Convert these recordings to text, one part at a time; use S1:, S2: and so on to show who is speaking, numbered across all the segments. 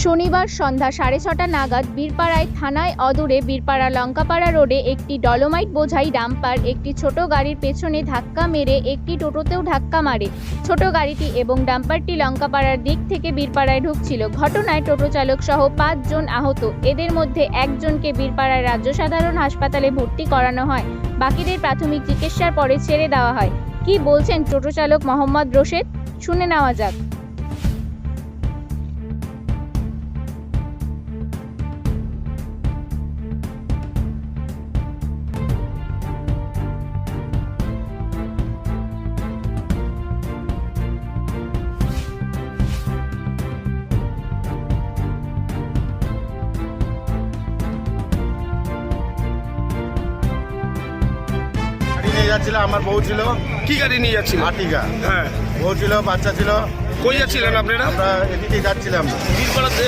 S1: শনিবার সন্ধ্যা সাড়ে ছটা নাগাদ বীরপাড়ায় থানায় অদূরে বীরপাড়া লঙ্কাপাড়া রোডে একটি ডলোমাইট বোঝাই ডাম্পার একটি ছোট গাড়ির পেছনে ধাক্কা মেরে একটি টোটোতেও ধাক্কা মারে। ছোট গাড়িটি এবং ডাম্পারটি লঙ্কাপাড়ার দিক থেকে বীরপাড়ায় ঢুকছিল। ঘটনায় টোটো চালক সহ পাঁচজন আহত। এদের মধ্যে একজনকে বীরপাড়ার রাজ্য সাধারণ হাসপাতালে ভর্তি করানো হয়। বাকিদের প্রাথমিক চিকিৎসার পরে ছেড়ে দেওয়া হয়। কি বলছেন টোটো চালক মোহাম্মদ রশেদ? শুনে নেওয়া যাক।
S2: যাচ্ছিল আমার বউ ছিল।
S3: কি গাড়ি নিয়ে যাচ্ছিলেন
S2: আর্টিকা
S3: হ্যাঁ।
S2: বউ ছিল বাচ্চা ছিল।
S3: কই যাচ্ছিলেন আপনারা?
S2: আমরা এদিকে যাচ্ছিলাম।
S3: বীরপাড়াতে।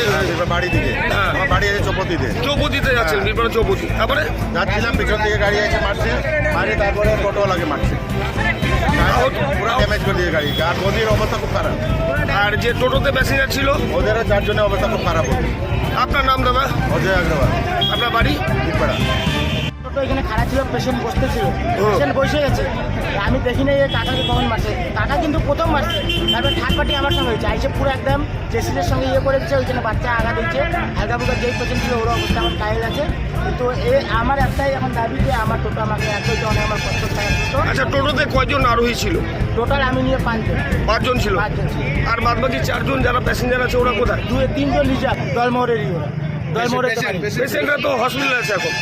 S2: বাড়ি দিকে
S3: হ্যাঁ।
S2: আমার বাড়ি আছে চৌপতিতে।
S3: চৌপতিতে যাচ্ছেন বীরপাড়া চৌপতি। তারপরে?
S2: যাচ্ছিলাম পিছন থেকে গাড়ি এসে মারছে। মারে তারপরে টোটোওয়ালাকে মারছে। পুরো ড্যামেজ করে দিয়ে গাড়ি। আর গদির অবস্থা খুব খারাপ।
S3: আর যে টোটোতে প্যাসেঞ্জার ছিল?
S2: ওদেরও চারজনের অবস্থা খুব খারাপ।
S3: আপনার নাম দাদা?
S2: অজয় আগ্রওয়াল
S3: আপনার বাড়ি?
S2: বিপাড়া
S4: টোটো এখানে খারাপ ছিল পেশেন্ট বসতে ছিল পেশেন্ট বসে গেছে। আমি দেখি না যে কাকাকে কখন মারছে। কাকা কিন্তু প্রথম মারছে। তারপর থার্ড পার্টি আমার সঙ্গে হয়েছে। আইসে পুরো একদম জেসিদের সঙ্গে ইয়ে করে দিচ্ছে ওইখানে বাচ্চা আগা দিচ্ছে হালকা ফুলকা যেই পেশেন্ট ছিল ওর অবস্থা আমার কায়ে গেছে কিন্তু এ আমার একটাই এখন দাবি যে আমার টোটো আমাকে এত জনে আমার টোটো
S3: আচ্ছা টোটোতে কয়জন আরোহী ছিল?
S4: টোটাল আমি নিয়ে পাঁচজন।
S3: পাঁচজন ছিল?
S4: পাঁচজন ছিল।
S3: আর বাদ বাকি চারজন যারা প্যাসেঞ্জার আছে ওরা কোথায়?
S4: দু তিনজন রিজার্ভ দলমোহরেরই ওরা।
S3: পেশেন্টরা তো হসপিটালে আছে এখন।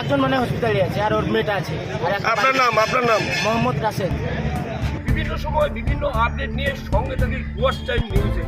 S4: একজন মানে হসপিটালে আছে আর ওর মেয়েটা আছে। আর
S3: আপনার নাম আপনার নাম?
S4: মোহাম্মদ
S3: বিভিন্ন সময় বিভিন্ন আপডেট নিয়ে সঙ্গে থাকি ডুয়ার্স টাইম নিউজে